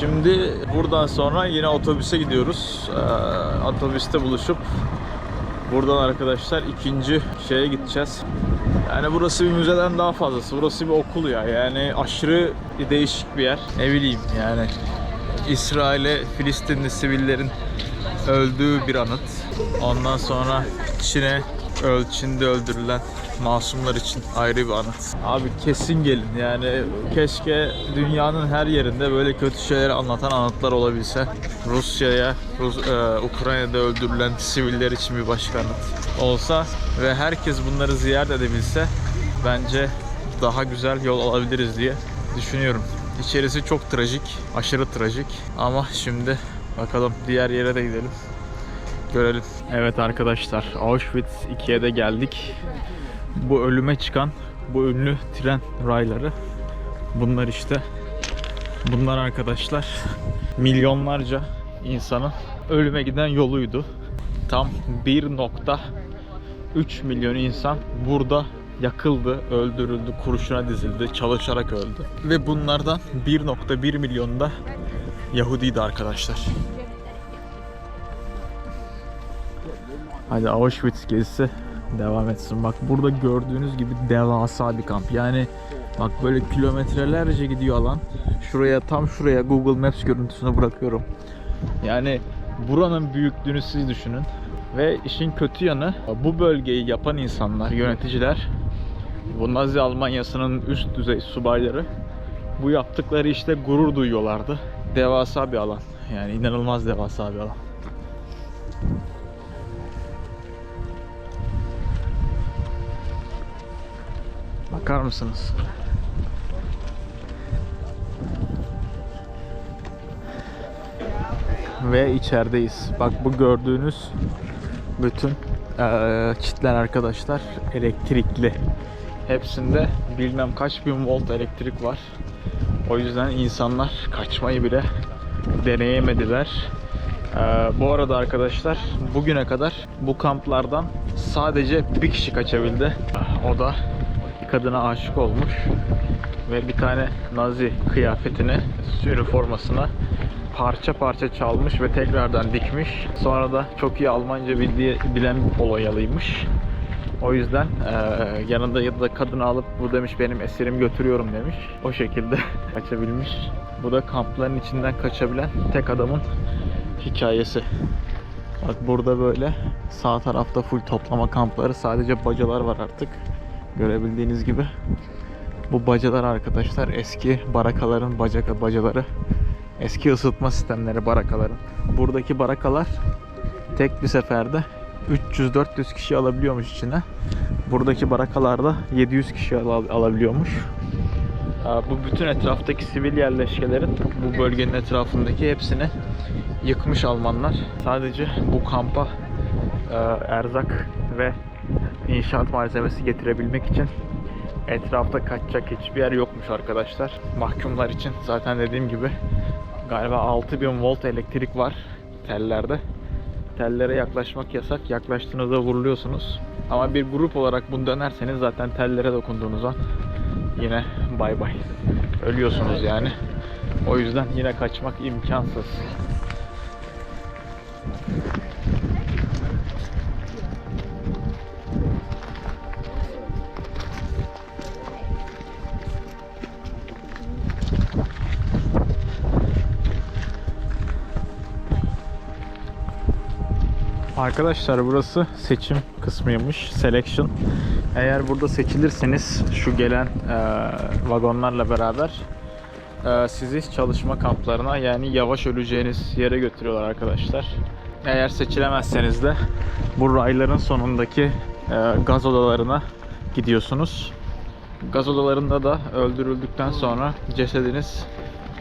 Şimdi buradan sonra yine otobüse gidiyoruz. Ee, otobüste buluşup buradan arkadaşlar ikinci şeye gideceğiz. Yani burası bir müzeden daha fazlası. Burası bir okul ya. Yani aşırı değişik bir yer. Ne bileyim yani. İsrail'e Filistinli sivillerin öldüğü bir anıt. Ondan sonra Çin'e Çin'de öldürülen masumlar için ayrı bir anıt. Abi kesin gelin yani keşke dünyanın her yerinde böyle kötü şeyleri anlatan anıtlar olabilse. Rusya'ya, Rus, e, Ukrayna'da öldürülen siviller için bir başka anıt olsa ve herkes bunları ziyaret edebilse bence daha güzel yol alabiliriz diye düşünüyorum. İçerisi çok trajik, aşırı trajik ama şimdi bakalım diğer yere de gidelim. Görelim. Evet arkadaşlar Auschwitz 2'ye de geldik. Bu ölüme çıkan bu ünlü tren rayları. Bunlar işte. Bunlar arkadaşlar milyonlarca insanın ölüme giden yoluydu. Tam 1.3 milyon insan burada yakıldı, öldürüldü, kurşuna dizildi, çalışarak öldü. Ve bunlardan 1.1 milyon da Yahudiydi arkadaşlar. Hadi Auschwitz gezisi devam etsin. Bak burada gördüğünüz gibi devasa bir kamp. Yani bak böyle kilometrelerce gidiyor alan. Şuraya tam şuraya Google Maps görüntüsünü bırakıyorum. Yani buranın büyüklüğünü siz düşünün. Ve işin kötü yanı bu bölgeyi yapan insanlar, yöneticiler bu Nazi Almanyası'nın üst düzey subayları bu yaptıkları işte gurur duyuyorlardı. Devasa bir alan. Yani inanılmaz devasa bir alan. Bakar mısınız? Ve içerideyiz. Bak bu gördüğünüz bütün eee, çitler arkadaşlar elektrikli. Hepsinde bilmem kaç bin volt elektrik var. O yüzden insanlar kaçmayı bile deneyemediler. Eee, bu arada arkadaşlar bugüne kadar bu kamplardan sadece bir kişi kaçabildi. O da kadına aşık olmuş ve bir tane Nazi kıyafetini, üniformasını parça parça çalmış ve tekrardan dikmiş. Sonra da çok iyi Almanca bildiği, bilen Polonyalıymış. O yüzden eee, yanında ya da kadını alıp bu demiş benim esirimi götürüyorum demiş. O şekilde kaçabilmiş. Bu da kampların içinden kaçabilen tek adamın hikayesi. Bak burada böyle sağ tarafta full toplama kampları sadece bacalar var artık. Görebildiğiniz gibi. Bu bacalar arkadaşlar eski barakaların bacaka bacaları. Eski ısıtma sistemleri barakaların. Buradaki barakalar tek bir seferde 300-400 kişi alabiliyormuş içine. Buradaki barakalarda 700 kişi al- alabiliyormuş. Bu bütün etraftaki sivil yerleşkelerin bu bölgenin etrafındaki hepsini yıkmış Almanlar. Sadece bu kampa erzak ve inşaat malzemesi getirebilmek için etrafta kaçacak hiçbir yer yokmuş arkadaşlar. Mahkumlar için zaten dediğim gibi galiba 6000 volt elektrik var tellerde. Tellere yaklaşmak yasak. Yaklaştığınızda vuruluyorsunuz. Ama bir grup olarak bunu dönerseniz zaten tellere dokunduğunuz an yine bay bay. Ölüyorsunuz yani. O yüzden yine kaçmak imkansız. Arkadaşlar burası seçim kısmıymış. Selection. Eğer burada seçilirseniz şu gelen e, vagonlarla beraber e, sizi çalışma kamplarına yani yavaş öleceğiniz yere götürüyorlar arkadaşlar. Eğer seçilemezseniz de bu rayların sonundaki e, gaz odalarına gidiyorsunuz. Gaz odalarında da öldürüldükten sonra cesediniz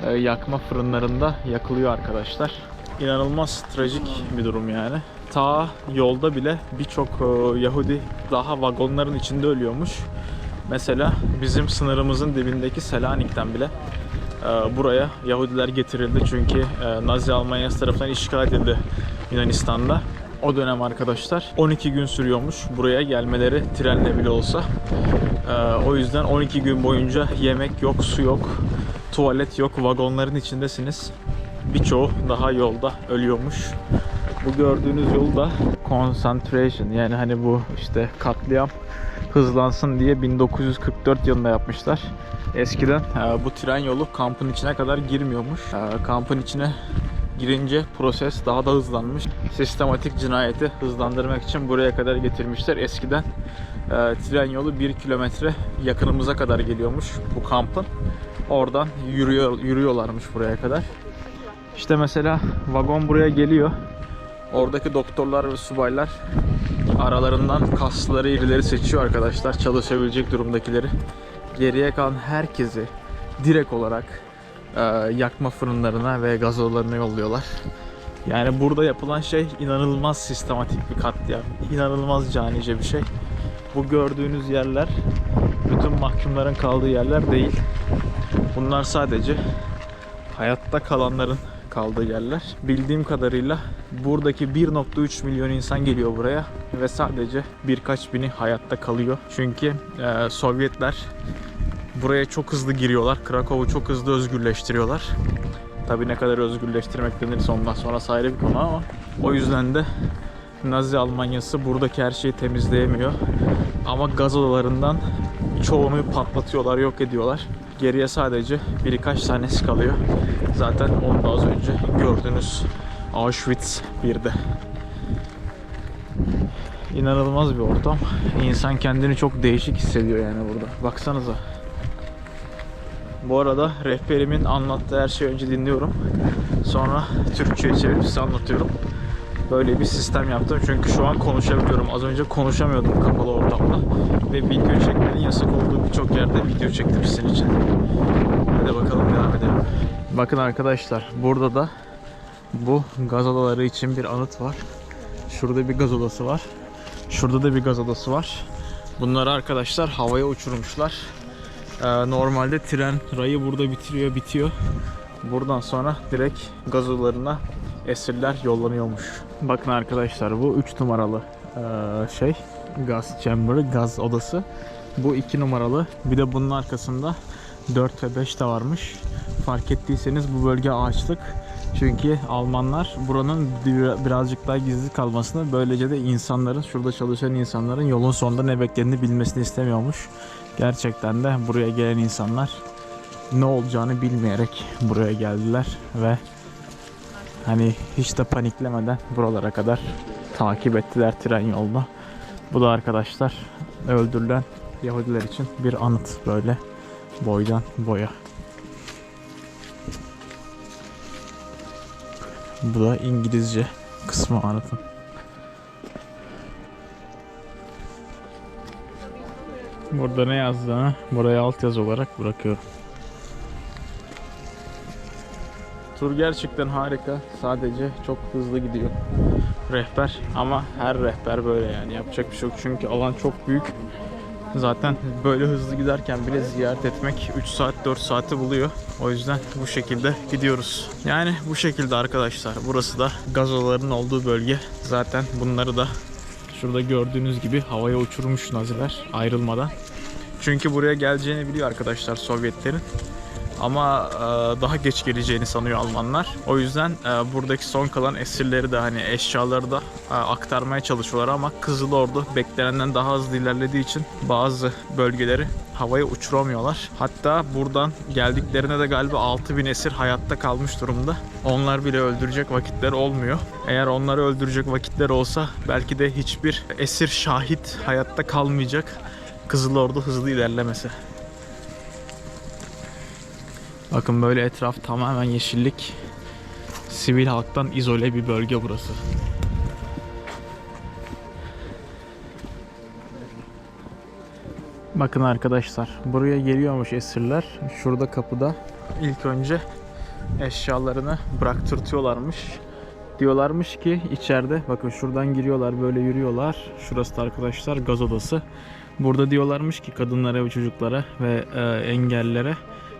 e, yakma fırınlarında yakılıyor arkadaşlar. İnanılmaz trajik bir durum yani. Ta yolda bile birçok e, Yahudi daha vagonların içinde ölüyormuş. Mesela bizim sınırımızın dibindeki Selanik'ten bile e, buraya Yahudiler getirildi çünkü e, Nazi Almanyası tarafından işgal edildi Yunanistan'da. O dönem arkadaşlar 12 gün sürüyormuş buraya gelmeleri trenle bile olsa. O yüzden 12 gün boyunca yemek yok, su yok, tuvalet yok, vagonların içindesiniz. birçoğu daha yolda ölüyormuş. Bu gördüğünüz yol da concentration yani hani bu işte katliam hızlansın diye 1944 yılında yapmışlar. Eskiden bu tren yolu kampın içine kadar girmiyormuş. Kampın içine girince proses daha da hızlanmış. Sistematik cinayeti hızlandırmak için buraya kadar getirmişler. Eskiden e, tren yolu 1 kilometre yakınımıza kadar geliyormuş bu kampın. Oradan yürüyor yürüyorlarmış buraya kadar. İşte mesela vagon buraya geliyor. Oradaki doktorlar ve subaylar aralarından kasları irileri seçiyor arkadaşlar. Çalışabilecek durumdakileri. Geriye kalan herkesi direkt olarak e, yakma fırınlarına ve gaz odalarına yolluyorlar. Yani burada yapılan şey inanılmaz sistematik bir katliam. İnanılmaz canice bir şey. Bu gördüğünüz yerler bütün mahkumların kaldığı yerler değil. Bunlar sadece hayatta kalanların kaldığı yerler. Bildiğim kadarıyla buradaki 1.3 milyon insan geliyor buraya ve sadece birkaç bini hayatta kalıyor. Çünkü e, Sovyetler buraya çok hızlı giriyorlar. Krakow'u çok hızlı özgürleştiriyorlar. Tabi ne kadar özgürleştirmek denirse ondan sonra ayrı bir konu ama o yüzden de Nazi Almanyası buradaki her şeyi temizleyemiyor. Ama gaz odalarından çoğunu patlatıyorlar, yok ediyorlar. Geriye sadece birkaç tanesi kalıyor. Zaten onu da az önce gördünüz Auschwitz 1'de. İnanılmaz bir ortam. İnsan kendini çok değişik hissediyor yani burada. Baksanıza. Bu arada rehberimin anlattığı her şeyi önce dinliyorum. Sonra Türkçe'ye çevirip size anlatıyorum. Böyle bir sistem yaptım çünkü şu an konuşabiliyorum. Az önce konuşamıyordum kapalı ortamda. Ve video çekmenin yasak olduğu birçok yerde video çektim sizin için. Hadi bakalım devam edelim. Bakın arkadaşlar burada da bu gaz odaları için bir anıt var. Şurada bir gaz odası var. Şurada da bir gaz odası var. Bunları arkadaşlar havaya uçurmuşlar. Ee, normalde tren rayı burada bitiriyor, bitiyor. Buradan sonra direkt gaz odalarına esirler yollanıyormuş. Bakın arkadaşlar bu 3 numaralı şey gaz chamber'ı, gaz odası. Bu 2 numaralı. Bir de bunun arkasında 4 ve 5 de varmış. Fark ettiyseniz bu bölge ağaçlık. Çünkü Almanlar buranın bir- birazcık daha gizli kalmasını böylece de insanların, şurada çalışan insanların yolun sonunda ne beklediğini bilmesini istemiyormuş. Gerçekten de buraya gelen insanlar ne olacağını bilmeyerek buraya geldiler ve hani hiç de paniklemeden buralara kadar takip ettiler tren yolda. Bu da arkadaşlar öldürülen Yahudiler için bir anıt böyle boydan boya. Bu da İngilizce kısmı anıtın. Burada ne yazdığını buraya altyazı olarak bırakıyorum. Tur gerçekten harika. Sadece çok hızlı gidiyor. Rehber ama her rehber böyle yani yapacak bir şey yok. Çünkü alan çok büyük. Zaten böyle hızlı giderken bile ziyaret etmek 3 saat 4 saati buluyor. O yüzden bu şekilde gidiyoruz. Yani bu şekilde arkadaşlar. Burası da gazoların olduğu bölge. Zaten bunları da şurada gördüğünüz gibi havaya uçurmuş Naziler ayrılmadan. Çünkü buraya geleceğini biliyor arkadaşlar Sovyetlerin. Ama e, daha geç geleceğini sanıyor Almanlar. O yüzden e, buradaki son kalan esirleri de hani eşyaları da e, aktarmaya çalışıyorlar ama Kızıl Ordu beklenenden daha hızlı ilerlediği için bazı bölgeleri havaya uçuramıyorlar. Hatta buradan geldiklerine de galiba 6000 esir hayatta kalmış durumda. Onlar bile öldürecek vakitler olmuyor. Eğer onları öldürecek vakitler olsa belki de hiçbir esir şahit hayatta kalmayacak. Kızıl Ordu hızlı ilerlemesi. Bakın böyle etraf tamamen yeşillik. Sivil halktan izole bir bölge burası. Bakın arkadaşlar buraya geliyormuş esirler. Şurada kapıda ilk önce eşyalarını bıraktırtıyorlarmış. Diyorlarmış ki içeride bakın şuradan giriyorlar böyle yürüyorlar. Şurası da arkadaşlar gaz odası. Burada diyorlarmış ki kadınlara ve çocuklara ve e, engellilere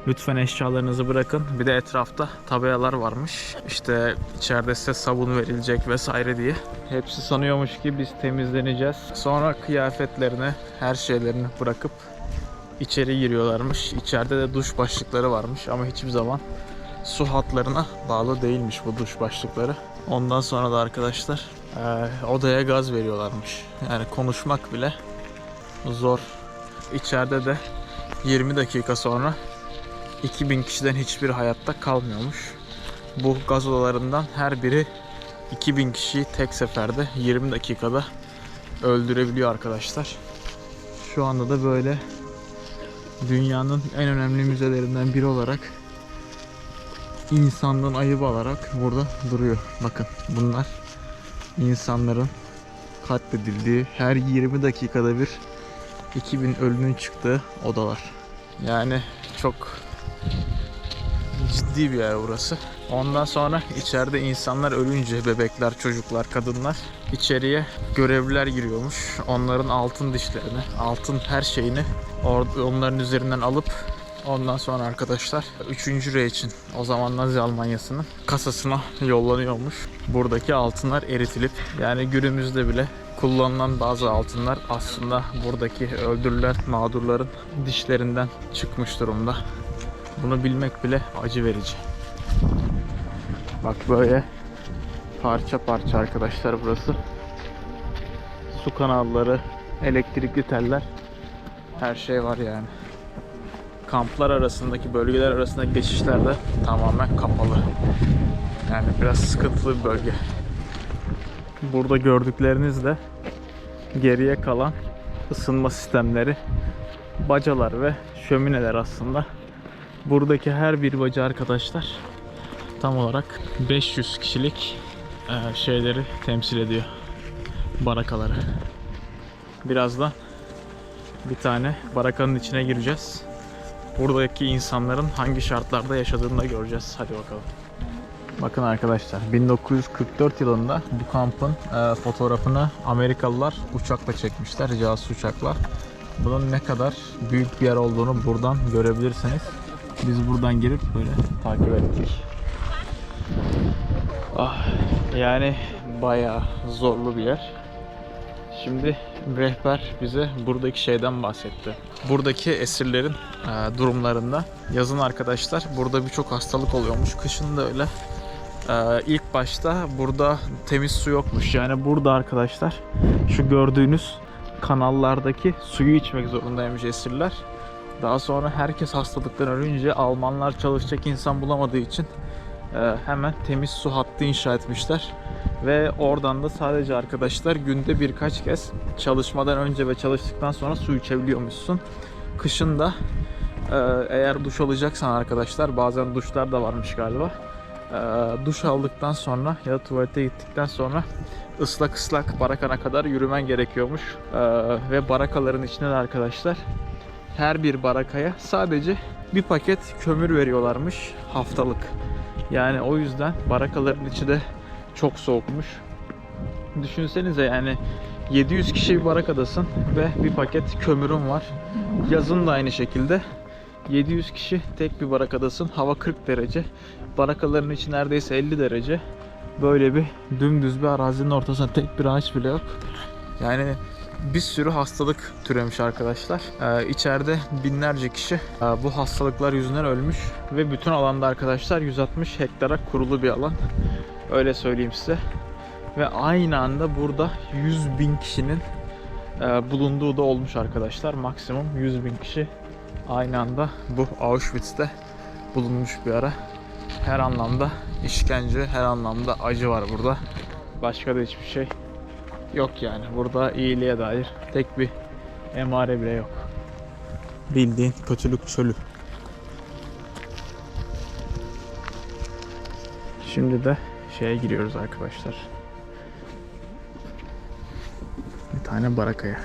lütfen eşyalarınızı bırakın. Bir de etrafta tabelalar varmış. İşte içeride size sabun verilecek vesaire diye. Hepsi sanıyormuş ki biz temizleneceğiz. Sonra kıyafetlerini, her şeylerini bırakıp içeri giriyorlarmış. İçeride de duş başlıkları varmış ama hiçbir zaman su hatlarına bağlı değilmiş bu duş başlıkları. Ondan sonra da arkadaşlar eee, odaya gaz veriyorlarmış. Yani konuşmak bile zor. İçeride de 20 dakika sonra 2000 kişiden hiçbir hayatta kalmıyormuş. Bu gaz odalarından her biri 2000 kişiyi tek seferde 20 dakikada öldürebiliyor arkadaşlar. Şu anda da böyle dünyanın en önemli müzelerinden biri olarak insanlığın ayıbı olarak burada duruyor. Bakın bunlar insanların katledildiği her 20 dakikada bir 2000 ölünün çıktığı odalar. Yani çok ciddi bir yer burası. Ondan sonra içeride insanlar ölünce bebekler, çocuklar, kadınlar içeriye görevliler giriyormuş. Onların altın dişlerini, altın her şeyini onların üzerinden alıp ondan sonra arkadaşlar 3. re için o zaman Nazi Almanyası'nın kasasına yollanıyormuş. Buradaki altınlar eritilip yani günümüzde bile kullanılan bazı altınlar aslında buradaki öldürülen mağdurların dişlerinden çıkmış durumda. Bunu bilmek bile acı verici. Bak böyle parça parça arkadaşlar burası. Su kanalları, elektrikli teller her şey var yani. Kamplar arasındaki, bölgeler arasındaki geçişler de tamamen kapalı. Yani biraz sıkıntılı bir bölge. Burada gördükleriniz de geriye kalan ısınma sistemleri, bacalar ve şömineler aslında. Buradaki her bir baca arkadaşlar tam olarak 500 kişilik e, şeyleri temsil ediyor. Barakaları. Birazdan bir tane barakanın içine gireceğiz. Buradaki insanların hangi şartlarda yaşadığını da göreceğiz. Hadi bakalım. Bakın arkadaşlar 1944 yılında bu kampın e, fotoğrafını Amerikalılar uçakla çekmişler. Casus uçakla. Bunun ne kadar büyük bir yer olduğunu buradan görebilirsiniz. Biz buradan girip böyle takip ettik. Ah, yani bayağı zorlu bir yer. Şimdi rehber bize buradaki şeyden bahsetti. Buradaki esirlerin e, durumlarında yazın arkadaşlar burada birçok hastalık oluyormuş. Kışın da öyle. E, ilk başta burada temiz su yokmuş. Yani burada arkadaşlar şu gördüğünüz kanallardaki suyu içmek zorundaymış esirler. Daha sonra herkes hastalıktan ölünce Almanlar çalışacak insan bulamadığı için e, hemen temiz su hattı inşa etmişler. Ve oradan da sadece arkadaşlar günde birkaç kez çalışmadan önce ve çalıştıktan sonra su içebiliyormuşsun. Kışın da e, eğer duş alacaksan arkadaşlar bazen duşlar da varmış galiba. E, duş aldıktan sonra ya da tuvalete gittikten sonra ıslak ıslak barakana kadar yürümen gerekiyormuş. Ve barakaların içinde de arkadaşlar her bir barakaya sadece bir paket kömür veriyorlarmış haftalık. Yani o yüzden barakaların içi de çok soğukmuş. Düşünsenize yani 700 kişi bir barakadasın ve bir paket kömürün var. Yazın da aynı şekilde 700 kişi tek bir barakadasın. Hava 40 derece. Barakaların içi neredeyse 50 derece. Böyle bir dümdüz bir arazinin ortasında tek bir ağaç bile yok. Yani bir sürü hastalık türemiş arkadaşlar. Ee, içeride binlerce kişi e, bu hastalıklar yüzünden ölmüş ve bütün alanda arkadaşlar 160 hektara kurulu bir alan. Öyle söyleyeyim size. Ve aynı anda burada 100 bin kişinin e, bulunduğu da olmuş arkadaşlar. Maksimum 100 bin kişi aynı anda bu Auschwitz'te bulunmuş bir ara. Her anlamda işkence, her anlamda acı var burada. Başka da hiçbir şey yok yani. Burada iyiliğe dair tek bir emare bile yok. Bildiğin kötülük çölü. Şimdi de şeye giriyoruz arkadaşlar. Bir tane barakaya.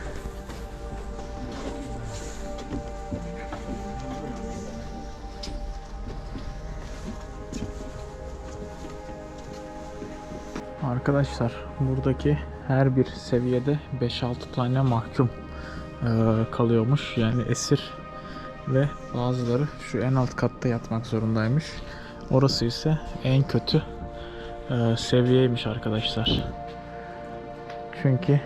Arkadaşlar buradaki her bir seviyede 5-6 tane mahkum eee, kalıyormuş yani esir ve bazıları şu en alt katta yatmak zorundaymış. Orası ise en kötü eee, seviyeymiş arkadaşlar. Çünkü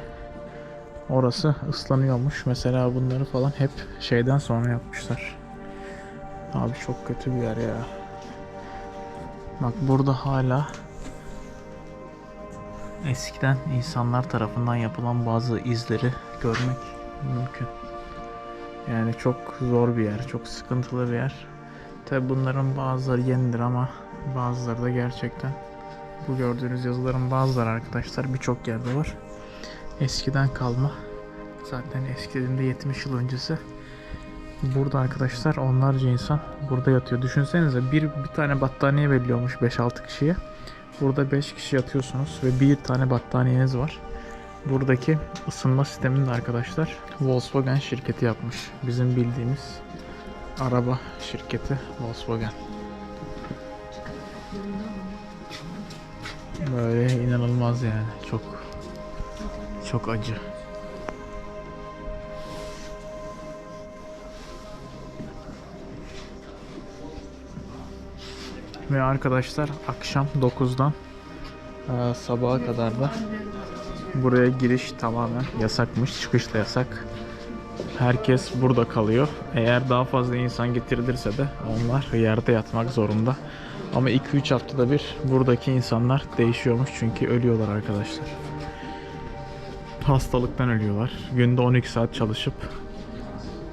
orası ıslanıyormuş. Mesela bunları falan hep şeyden sonra yapmışlar. Abi çok kötü bir yer ya. Bak burada hala eskiden insanlar tarafından yapılan bazı izleri görmek mümkün. Yani çok zor bir yer, çok sıkıntılı bir yer. Tabi bunların bazıları yenidir ama bazıları da gerçekten bu gördüğünüz yazıların bazıları arkadaşlar birçok yerde var. Eskiden kalma. Zaten eski dediğimde 70 yıl öncesi. Burada arkadaşlar onlarca insan burada yatıyor. Düşünsenize bir, bir tane battaniye veriliyormuş 5-6 kişiye. Burada 5 kişi yatıyorsunuz ve bir tane battaniyeniz var. Buradaki ısınma sistemini de arkadaşlar Volkswagen şirketi yapmış. Bizim bildiğimiz araba şirketi Volkswagen. Böyle inanılmaz yani. Çok çok acı. Ve arkadaşlar akşam 9'dan e, sabaha kadar da buraya giriş tamamen yasakmış. Çıkış da yasak. Herkes burada kalıyor. Eğer daha fazla insan getirilirse de onlar yerde yatmak zorunda. Ama 2-3 haftada bir buradaki insanlar değişiyormuş çünkü ölüyorlar arkadaşlar. Hastalıktan ölüyorlar. Günde 12 saat çalışıp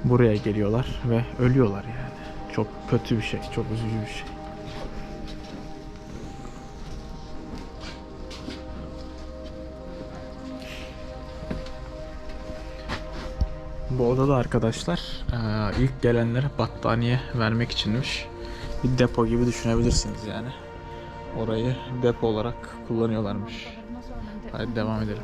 buraya geliyorlar ve ölüyorlar yani. Çok kötü bir şey, çok üzücü bir şey. Bu odada arkadaşlar eee, ilk gelenlere battaniye vermek içinmiş. Bir depo gibi düşünebilirsiniz yani. Orayı depo olarak kullanıyorlarmış. Hadi devam edelim.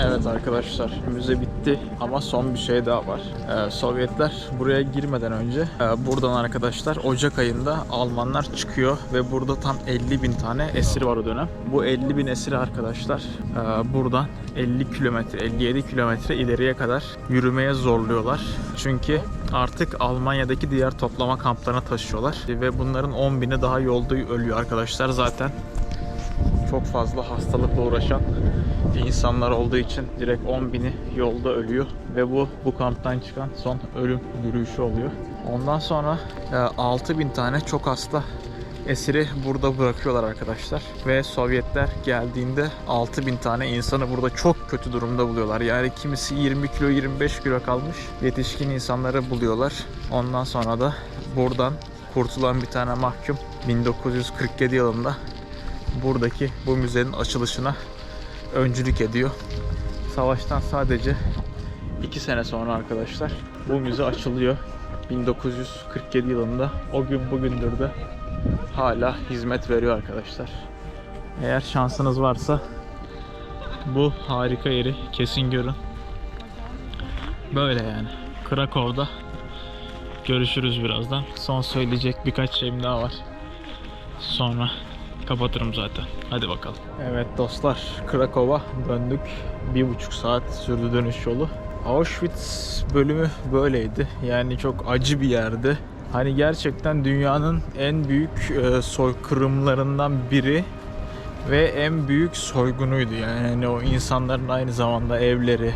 Evet arkadaşlar müze bitti ama son bir şey daha var. Ee, Sovyetler buraya girmeden önce e, buradan arkadaşlar Ocak ayında Almanlar çıkıyor ve burada tam 50 bin tane esir var o dönem. Bu 50 bin esir arkadaşlar e, buradan 50 kilometre 57 kilometre ileriye kadar yürümeye zorluyorlar. Çünkü artık Almanya'daki diğer toplama kamplarına taşıyorlar ve bunların 10 bini daha yolda ölüyor arkadaşlar zaten çok fazla hastalıkla uğraşan insanlar olduğu için direkt 10 bini yolda ölüyor ve bu bu kamptan çıkan son ölüm yürüyüşü oluyor. Ondan sonra 6 bin tane çok hasta esiri burada bırakıyorlar arkadaşlar ve Sovyetler geldiğinde 6 bin tane insanı burada çok kötü durumda buluyorlar. Yani kimisi 20 kilo 25 kilo kalmış yetişkin insanları buluyorlar. Ondan sonra da buradan kurtulan bir tane mahkum 1947 yılında buradaki bu müzenin açılışına öncülük ediyor. Savaştan sadece 2 sene sonra arkadaşlar bu müze açılıyor. 1947 yılında o gün bugündür de hala hizmet veriyor arkadaşlar. Eğer şansınız varsa bu harika yeri kesin görün. Böyle yani. Krakow'da görüşürüz birazdan. Son söyleyecek birkaç şeyim daha var. Sonra kapatırım zaten. Hadi bakalım. Evet dostlar, Krakow'a döndük. Bir buçuk saat sürdü dönüş yolu. Auschwitz bölümü böyleydi. Yani çok acı bir yerdi. Hani gerçekten dünyanın en büyük e, soykırımlarından biri ve en büyük soygunuydu. Yani hani o insanların aynı zamanda evleri,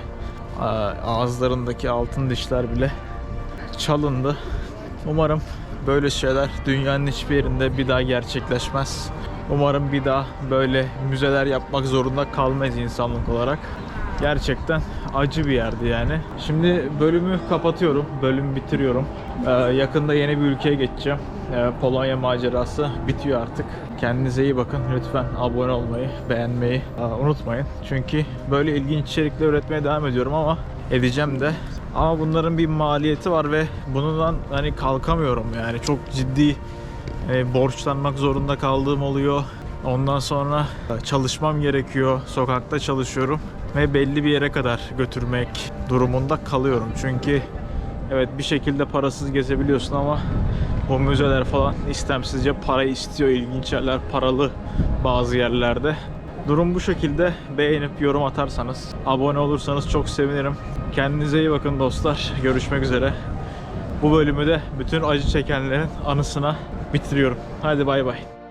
ağızlarındaki altın dişler bile çalındı. Umarım böyle şeyler dünyanın hiçbir yerinde bir daha gerçekleşmez. Umarım bir daha böyle müzeler yapmak zorunda kalmayız insanlık olarak. Gerçekten acı bir yerdi yani. Şimdi bölümü kapatıyorum. Bölümü bitiriyorum. Ee, yakında yeni bir ülkeye geçeceğim. Ee, Polonya macerası bitiyor artık. Kendinize iyi bakın. Lütfen abone olmayı, beğenmeyi e, unutmayın. Çünkü böyle ilginç içerikler üretmeye devam ediyorum ama edeceğim de. Ama bunların bir maliyeti var ve bundan hani kalkamıyorum yani. Çok ciddi e, borçlanmak zorunda kaldığım oluyor. Ondan sonra çalışmam gerekiyor. Sokakta çalışıyorum ve belli bir yere kadar götürmek durumunda kalıyorum. Çünkü evet bir şekilde parasız gezebiliyorsun ama bu müzeler falan istemsizce para istiyor. İlginç yerler paralı bazı yerlerde. Durum bu şekilde. Beğenip yorum atarsanız, abone olursanız çok sevinirim. Kendinize iyi bakın dostlar. Görüşmek üzere. Bu bölümü de bütün acı çekenlerin anısına bitiriyorum. Hadi bay bay.